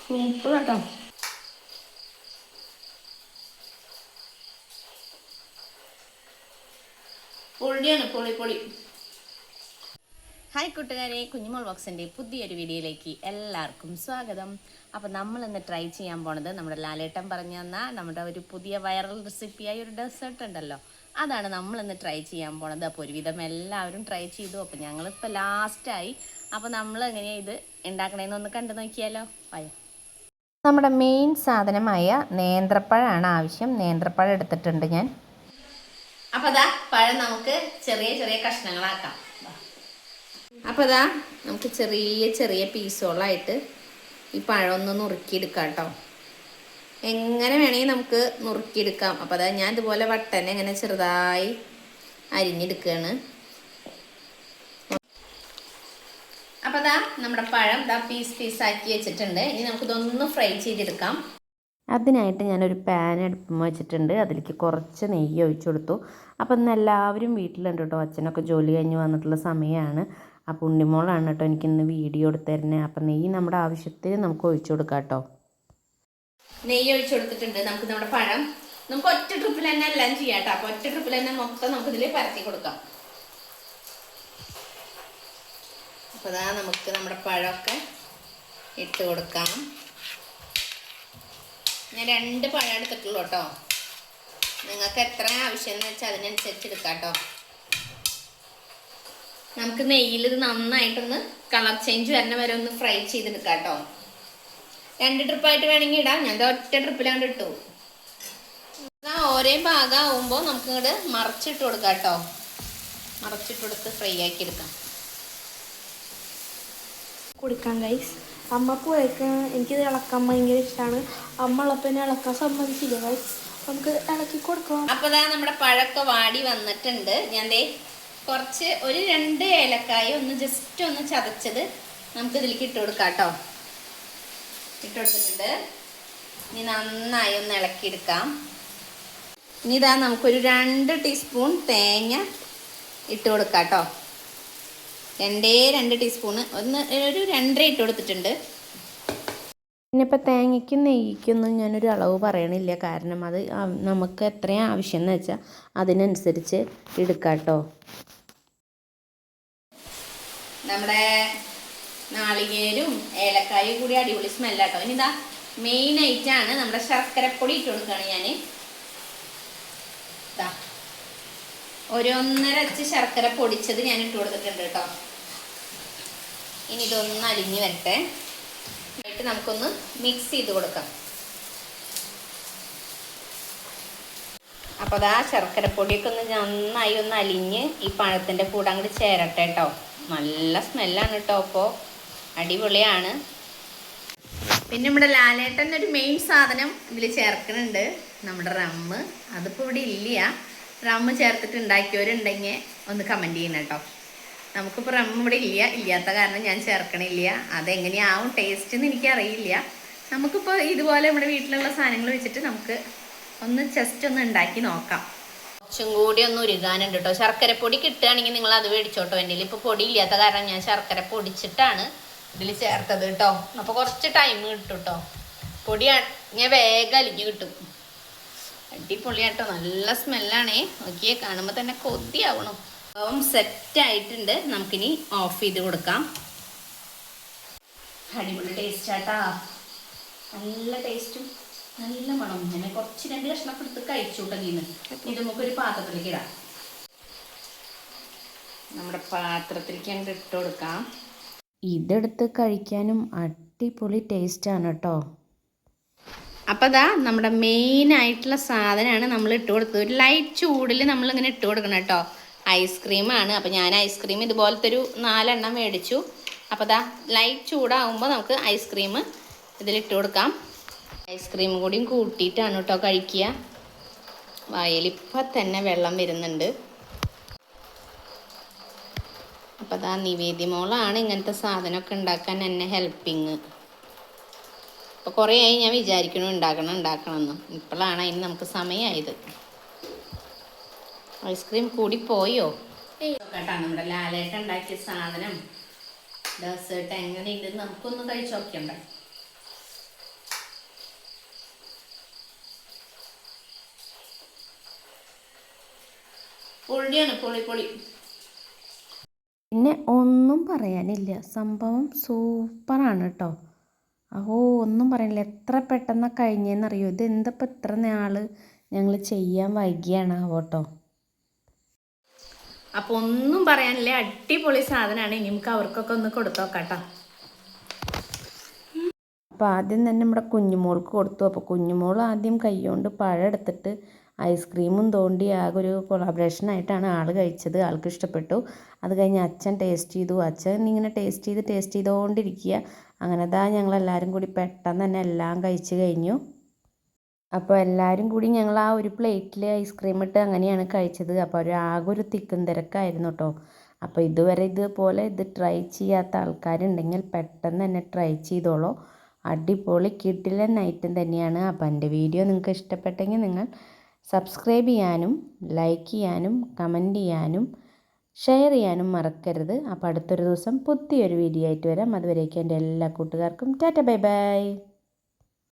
Super കേട്ടോ പൊളിയാണ് പൊളി പൊളി ഹായ് കൂട്ടുകാരെ. കുഞ്ഞുമോൾ ബോക്സിന്റെ പുതിയൊരു വീഡിയോയിലേക്ക് എല്ലാവർക്കും സ്വാഗതം. അപ്പോൾ നമ്മൾ ഇന്ന് ട്രൈ ചെയ്യാൻ പോണത് നമ്മുടെ ലാലേട്ടൻ പറഞ്ഞു തന്ന നമ്മുടെ ഒരു പുതിയ വൈറൽ റെസിപ്പിയായ ഒരു ഡെസേർട്ട് ഉണ്ടല്ലോ. അതാണ് നമ്മൾ ഇന്ന് ട്രൈ ചെയ്യാൻ പോണത്. അപ്പോൾ ഒരുവിധം എല്ലാവരും ട്രൈ ചെയ്തു. അപ്പോൾ ഞങ്ങളിപ്പോൾ ലാസ്റ്റായി അപ്പോൾ നമ്മൾ എങ്ങനെയാണ് ഇത് ഉണ്ടാക്കണേന്ന് ഒന്ന് കണ്ടു നോക്കിയാലോ? ആയോ നമ്മുടെ മെയിൻ സാധനമായ നേന്ത്രപ്പഴമാണ് ആവശ്യം. നേന്ത്രപ്പഴം എടുത്തിട്ടുണ്ട് ഞാൻ. അപ്പോൾ അതാ പഴം നമുക്ക് ചെറിയ ചെറിയ കഷ്ണങ്ങളാക്കാം. അപ്പോൾ അതാ നമുക്ക് ചെറിയ ചെറിയ പീസുകളായിട്ട് ഈ പഴം ഒന്ന് നുറുക്കിയെടുക്കാം കേട്ടോ. എങ്ങനെ വേണമെങ്കിൽ നമുക്ക് നുറുക്കിയെടുക്കാം. അപ്പോൾ അതാ ഞാൻ ഇതുപോലെ വട്ടനെ ഇങ്ങനെ ചെറുതായി അരിഞ്ഞെടുക്കുകയാണ്. അപ്പോൾ അതാ നമ്മുടെ പഴം ഇതാ പീസ് പീസാക്കി വെച്ചിട്ടുണ്ട്. ഇനി നമുക്ക് നമുക്കിതൊന്ന് ഫ്രൈ ചെയ്തെടുക്കാം. അതിനായിട്ട് ഞാനൊരു പാൻ അടുപ്പം വെച്ചിട്ടുണ്ട്. അതിലേക്ക് കുറച്ച് നെയ്യ് ഒഴിച്ചു കൊടുത്തു. അപ്പം ഇന്ന് എല്ലാവരും വീട്ടിലുണ്ട് കേട്ടോ. അച്ഛനൊക്കെ ജോലി കഴിഞ്ഞ് വന്നിട്ടുള്ള സമയമാണ്. അപ്പോൾ ഉണ്ണിമോളാണ് കേട്ടോ എനിക്കിന്ന് വീഡിയോ എടുത്തു തരുന്നത് അപ്പം നെയ്യ് നമ്മുടെ ആവശ്യത്തിന് നമുക്ക് ഒഴിച്ചു കൊടുക്കാം കേട്ടോ നെയ്യ് ഒഴിച്ചു കൊടുത്തിട്ടുണ്ട്. നമുക്ക് നമ്മുടെ പഴം. നമുക്ക് ഒറ്റ ട്രിപ്പിൽ തന്നെ എല്ലാം ചെയ്യാം കേട്ടോ അപ്പോൾ ഒറ്റ ട്രിപ്പിൽ തന്നെ മൊത്തം നമുക്ക് ഇതിൽ പരത്തി കൊടുക്കാം. അപ്പോൾ അതാ നമുക്ക് നമ്മുടെ പഴമൊക്കെ ഇട്ട് കൊടുക്കാം. ഞാൻ രണ്ട് പഴം എടുത്തിട്ടുള്ളൂ കേട്ടോ. നിങ്ങൾക്ക് എത്ര ആവശ്യം എന്ന് വെച്ചാൽ അതിനനുസരിച്ച് എടുക്കാം കേട്ടോ. നമുക്ക് നെയ്യിൽ ഇത് നന്നായിട്ടൊന്ന് കളർ ചേഞ്ച് വരണ വരെ ഒന്ന് ഫ്രൈ ചെയ്തെടുക്കാം കേട്ടോ. രണ്ട് ട്രിപ്പായിട്ട് വേണമെങ്കിൽ ഇടാം. ഞാൻ ഒറ്റ ട്രിപ്പിലാണ്ട് ഇട്ടു ഒരേ ഓരോ ഭാഗം ആവുമ്പോൾ നമുക്ക് ഇങ്ങോട്ട് മറച്ചിട്ട് കൊടുക്കാം കേട്ടോ. മറച്ചിട്ട് കൊടുത്ത് ഫ്രൈ ആക്കി എടുക്കാം. കൊടുക്കാം ഗൈസ് അമ്മ പോയേക്ക് എനിക്കിത് ഇളക്കാൻ ഭയങ്കര ഇഷ്ടമാണ് അമ്മ ഉള്ളപ്പോൾ എന്നെ ഇളക്കാൻ സമ്മതിച്ചില്ല ഗൈസ് നമുക്ക് ഇളക്കി കൊടുക്കാം. അപ്പോൾ നമ്മുടെ പഴക്കം വാടി വന്നിട്ടുണ്ട്. ഞാൻ ദേ കുറച്ച് ഒരു രണ്ട് ഏലക്കായ ഒന്ന് ജസ്റ്റ് ഒന്ന് ചതച്ചത് നമുക്ക് ഇതിലേക്ക് ഇട്ട് കൊടുക്കാം കേട്ടോ ഇട്ട് കൊടുത്തിട്ടുണ്ട്. ഇനി നന്നായി ഒന്ന് ഇളക്കിയെടുക്കാം. ഇനി ഇതാ നമുക്കൊരു രണ്ട് ടീസ്പൂൺ തേങ്ങ ഇട്ട് കൊടുക്കാം കേട്ടോ രണ്ടേ രണ്ട് ടീസ്പൂണ് ഒന്ന് ഒരു രണ്ടര ഇട്ട് കൊടുത്തിട്ടുണ്ട്. പിന്നെ ഇപ്പോൾ തേങ്ങയ്ക്കും നെയ്യ്ക്കൊന്നും ഞാനൊരു അളവ് പറയണില്ല. കാരണം അത് നമുക്ക് എത്രയാണ് ആവശ്യം എന്ന് വെച്ചാൽ അതിനനുസരിച്ച് എടുക്കാം കേട്ടോ നമ്മുടെ നാളികേരും ഏലക്കായും കൂടി അടിപൊളി സ്മെല്ലാട്ടോ. ഇനി ഇതാ മെയിൻ ആണ് നമ്മുടെ ശർക്കരപ്പൊടി ഇട്ട് കൊടുക്കുകയാണ് ഞാൻ ഇതാ ഒരു ഒന്നര അച്ച് ശർക്കര പൊടിച്ചത് ഞാൻ ഇട്ട് കൊടുത്തിട്ടുണ്ട് കേട്ടോ. ഇനി ഇതൊന്ന് അലിഞ്ഞ് വരട്ടെ. എന്നിട്ട് നമുക്കൊന്ന് മിക്സ് ചെയ്ത് കൊടുക്കാം. അപ്പോൾ അതാ ശർക്കരപ്പൊടിയൊക്കെ ഒന്ന് നന്നായി ഒന്ന് അലിഞ്ഞ് ഈ പഴത്തിന്റെ കൂടെ അങ്ങോട്ട് ചേരട്ടെ കേട്ടോ. നല്ല സ്മെല്ലാണ് കേട്ടോ അപ്പോ. അടിപൊളിയാണ്. പിന്നെ നമ്മുടെ ലാലേട്ടൻ ഒരു മെയിൻ സാധനം ഇതിൽ ചേർക്കുന്നുണ്ട് നമ്മുടെ റമ്മ്. അതിപ്പോൾ ഇവിടെ ഇല്ല റമ്മ് ചേർത്തിട്ട് ഉണ്ടാക്കിയവരുണ്ടെങ്കിൽ ഒന്ന് കമന്റ് ചെയ്യണം കേട്ടോ നമുക്കിപ്പോൾ റമ്മ് ഇവിടെ ഇല്ല ഇല്ലാത്ത കാരണം ഞാൻ ചേർക്കണില്ല. അതെങ്ങനെയാവും ടേസ്റ്റ് എന്ന് എനിക്കറിയില്ല. നമുക്കിപ്പോൾ ഇതുപോലെ നമ്മുടെ വീട്ടിലുള്ള സാധനങ്ങൾ വെച്ചിട്ട് നമുക്ക് ഒന്ന് ജസ്റ്റ് ഒന്ന് ഉണ്ടാക്കി നോക്കാം. കുറച്ചും കൂടി ഒന്ന് ഉരുകാനുണ്ട് കേട്ടോ ശർക്കര പൊടി കിട്ടുകയാണെങ്കിൽ നിങ്ങൾ അത് മേടിച്ചോട്ടോ. എന്റെ ഇപ്പോൾ പൊടി ഇല്ലാത്ത കാരണം ഞാൻ ശർക്കര പൊടിച്ചിട്ടാണ് ഇതിൽ ചേർത്തത് കേട്ടോ അപ്പോൾ കുറച്ച് ടൈം കിട്ടും കേട്ടോ പൊടി ഞാൻ വേഗം അലിഞ്ഞ് കിട്ടും. അടിപൊളിയാട്ടോ നല്ല സ്മെല്ലാണേ. നോക്കിയേ കാണുമ്പോൾ തന്നെ കൊതിയാവണം. അപ്പം സെറ്റ് ആയിട്ടുണ്ട്. നമുക്കിനി ഓഫ് ചെയ്ത് കൊടുക്കാം. അടിപൊളി ടേസ്റ്റ് ആട്ടാ. നല്ല ടേസ്റ്റും നല്ല മണം. ഞാൻ കുറച്ച് രണ്ട് കഷ്ണൊക്കെ എടുത്ത് കഴിച്ചുകൊണ്ടെങ്കിന്ന് ഇത് നമുക്ക് ഒരു പാത്രത്തിലേക്ക് ഇടാം. നമ്മുടെ പാത്രത്തിലേക്ക് അങ്ങോട്ട് ഇട്ട് കൊടുക്കാം. ഇതെടുത്ത് കഴിക്കാനും അടിപൊളി ടേസ്റ്റാണ് കേട്ടോ. അപ്പോൾ അതാ നമ്മുടെ മെയിൻ ആയിട്ടുള്ള സാധനമാണ് നമ്മൾ ഇട്ട് കൊടുത്തത്. ഒരു ലൈറ്റ് ചൂടിൽ നമ്മളിങ്ങനെ ഇട്ട് കൊടുക്കണം കേട്ടോ. ഐസ്ക്രീമാണ് അപ്പോൾ ഞാൻ ഐസ്ക്രീം ഇതുപോലത്തെ ഒരു നാലെണ്ണം മേടിച്ചു. അപ്പോൾ അതാ ലൈറ്റ് ചൂടാകുമ്പോൾ നമുക്ക് ഐസ്ക്രീം ഇതിലിട്ട് കൊടുക്കാം. ഐസ്ക്രീം കൂടിയും കൂട്ടിയിട്ടാണ് കേട്ടോ കഴിക്കുക. വായലിപ്പം തന്നെ വെള്ളം വരുന്നുണ്ട്. അപ്പോൾ അതാ നിവേദി മോളാണ് ഇങ്ങനത്തെ സാധനമൊക്കെ ഉണ്ടാക്കാൻ എന്നെ ഹെൽപ്പിങ്. അപ്പോൾ കുറേ ആയി ഞാൻ വിചാരിക്കണു ഉണ്ടാക്കണം ഉണ്ടാക്കണം എന്ന് ഇപ്പോഴാണ് അതിന് നമുക്ക് സമയമായത്. ഐസ്ക്രീം കൂടി പോയോ? കേട്ടാണ് നമ്മുടെ ലാലേട്ട ഉണ്ടാക്കിയ സാധനം. ഡെസേർട്ട് എങ്ങനെയുണ്ട് നമുക്കൊന്ന് കഴിച്ചു നോക്കണ്ടേ പൊളിയാണ് പൊളി പൊളി. പിന്നെ ഒന്നും പറയാനില്ല. സംഭവം സൂപ്പറാണ് കേട്ടോ അഹോ ഒന്നും പറയാനില്ല. എത്ര പെട്ടെന്ന് കഴിഞ്ഞെന്നറിയോ? ഇത് എന്തപ്പോൾ ഇത്ര നാൾ ഞങ്ങൾ ചെയ്യാൻ വൈകിയാണ് ആവോട്ടോ അപ്പോൾ ഒന്നും പറയാനില്ല. അടിപൊളി സാധനമാണ് ഇനി നമുക്ക് അവർക്കൊക്കെ ഒന്ന് കൊടുത്തോക്കാട്ടോ അപ്പൊ അപ്പോൾ ആദ്യം തന്നെ നമ്മുടെ കുഞ്ഞുമോൾക്ക് കൊടുത്തു. അപ്പോൾ കുഞ്ഞുമോൾ ആദ്യം കൈ കൊണ്ട് പഴം എടുത്തിട്ട് ഐസ്ക്രീമും തോണ്ടി ആകെ ഒരു കൊളാബറേഷനായിട്ടാണ് ആൾ കഴിച്ചത്. ആൾക്ക് ഇഷ്ടപ്പെട്ടു. അത് കഴിഞ്ഞ് അച്ഛൻ ടേസ്റ്റ് ചെയ്തു. അച്ഛൻ ഇങ്ങനെ ടേസ്റ്റ് ചെയ്ത് ടേസ്റ്റ് ചെയ്തുകൊണ്ടിരിക്കുക അങ്ങനെ ദാ ഞങ്ങളെല്ലാവരും കൂടി പെട്ടെന്ന് തന്നെ എല്ലാം കഴിച്ച് കഴിഞ്ഞു. അപ്പോൾ എല്ലാവരും കൂടി ഞങ്ങൾ ആ ഒരു പ്ലേറ്റിൽ ഐസ്ക്രീം ഇട്ട് അങ്ങനെയാണ് കഴിച്ചത്. അപ്പോൾ ഒരു ആകെ ഒരു തിക്കും തിരക്കായിരുന്നു കേട്ടോ അപ്പോൾ ഇതുവരെ ഇതുപോലെ ഇത് ട്രൈ ചെയ്യാത്ത ആൾക്കാരുണ്ടെങ്കിൽ പെട്ടെന്ന് തന്നെ ട്രൈ ചെയ്തോളൂ. അടിപൊളി കിഡിലൻ ഐറ്റം തന്നെയാണ്. അപ്പോൾ എന്റെ വീഡിയോ നിങ്ങൾക്ക് ഇഷ്ടപ്പെട്ടെങ്കിൽ നിങ്ങൾ സബ്സ്ക്രൈബ് ചെയ്യാനും ലൈക്ക് ചെയ്യാനും കമന്റ് ചെയ്യാനും ഷെയർ ചെയ്യാനും മറക്കരുത്. അപ്പോൾ അടുത്തൊരു ദിവസം പുതിയൊരു വീഡിയോ ആയിട്ട് വരാം. അതുവരേക്കും എന്റെ എല്ലാ കൂട്ടുകാർക്കും ടാറ്റ ബൈ ബൈ.